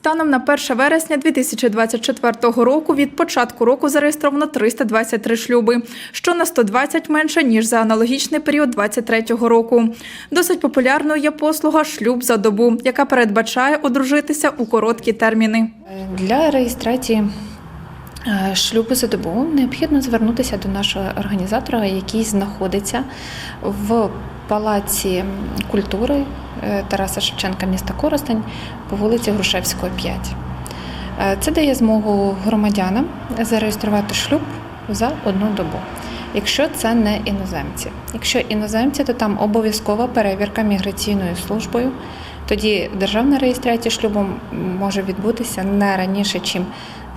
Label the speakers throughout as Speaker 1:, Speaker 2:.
Speaker 1: Станом на 1 вересня 2024 року від початку року зареєстровано 323 шлюби, що на 120 менше, ніж за аналогічний період 2023 року. Досить популярною є послуга шлюб за добу, яка передбачає одружитися у короткі терміни.
Speaker 2: Для реєстрації е, шлюбу за добу необхідно звернутися до нашого організатора, який знаходиться в Палаці культури е, Тараса Шевченка міста Коростень по вулиці Грушевського, 5. Е, Це дає змогу громадянам зареєструвати шлюб за одну добу. Якщо це не іноземці. Якщо іноземці, то там обов'язкова перевірка міграційною службою. Тоді державна реєстрація шлюбу може відбутися не раніше, ніж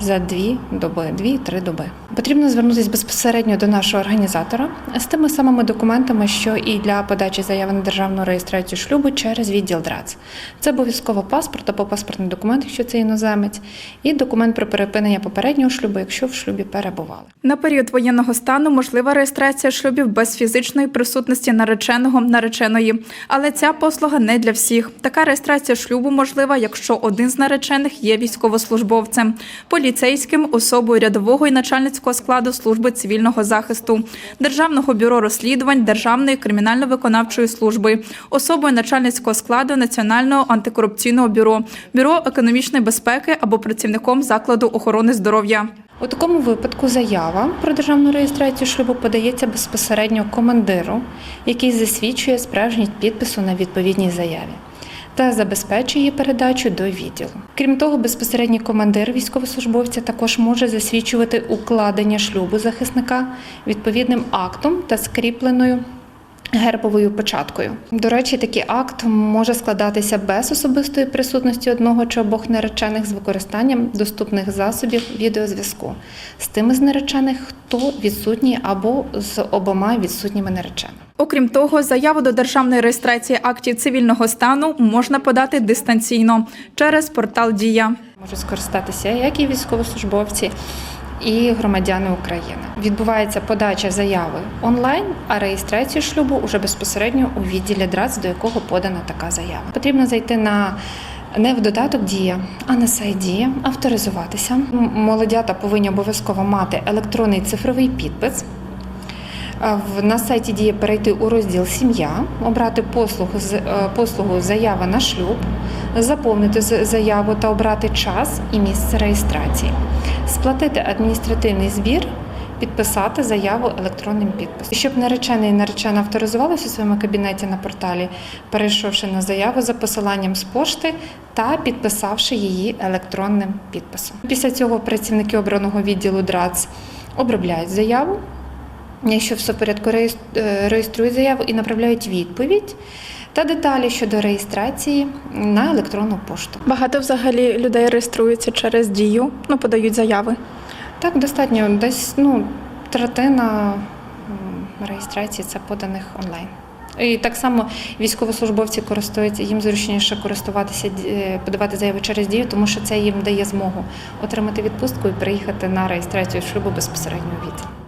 Speaker 2: за дві доби, дві-три доби. Потрібно звернутися безпосередньо до нашого організатора з тими самими документами, що і для подачі заяви на державну реєстрацію шлюбу через відділ ДРАЦ. Це обов'язково паспорт або паспортний документ, якщо це іноземець, і документ про перепинення попереднього шлюбу, якщо в шлюбі перебували.
Speaker 1: На період воєнного стану можлива реєстрація шлюбів без фізичної присутності нареченого нареченої, але ця послуга не для всіх. Така реєстрація шлюбу можлива, якщо один з наречених є військовослужбовцем, поліцейським, особою рядового і начальницького складу служби цивільного захисту, державного бюро розслідувань, державної кримінально-виконавчої служби, особою начальницького складу Національного антикорупційного бюро, бюро економічної безпеки або працівником закладу охорони здоров'я.
Speaker 2: У такому випадку заява про державну реєстрацію шлюбу подається безпосередньо командиру, який засвідчує справжність підпису на відповідній заяві та забезпечує передачу до відділу. Крім того, безпосередній командир військовослужбовця також може засвідчувати укладення шлюбу захисника відповідним актом та скріпленою. Гербовою печаткою. До речі, такий акт може складатися без особистої присутності одного чи обох наречених з використанням доступних засобів відеозв'язку з тими з наречених, хто відсутній або з обома відсутніми нареченими.
Speaker 1: Окрім того, заяву до державної реєстрації актів цивільного стану можна подати дистанційно через портал Дія.
Speaker 2: Можуть скористатися як і військовослужбовці, і громадяни України. Відбувається подача заяви онлайн, а реєстрацію шлюбу уже безпосередньо у відділі ДРАЦ, до якого подана така заява. Потрібно зайти на не в додаток Дія, а на сайт Дія, авторизуватися. Молодята повинні обов'язково мати електронний цифровий підпис. На сайті Дія перейти у розділ Сім'я, обрати послугу, е, послугу Заява на шлюб, заповнити заяву та обрати час і місце реєстрації, сплатити адміністративний збір, підписати заяву електронним підписом. Щоб наречений і наречена авторизувалися у своєму кабінеті на порталі, перейшовши на заяву за посиланням з пошти та підписавши її електронним підписом. Після цього працівники обраного відділу ДРАЦ обробляють заяву. Якщо все в порядку, е, реєструють заяву і направляють відповідь та деталі щодо реєстрації на електронну пошту.
Speaker 1: Багато взагалі людей реєструються через дію, ну подають заяви.
Speaker 2: Так, достатньо десь ну, третина реєстрації це поданих онлайн. І так само військовослужбовці користуються, їм зручніше користуватися, е, подавати заяви через дію, тому що це їм дає змогу отримати відпустку і приїхати на реєстрацію шлюбу безпосередньо відділ.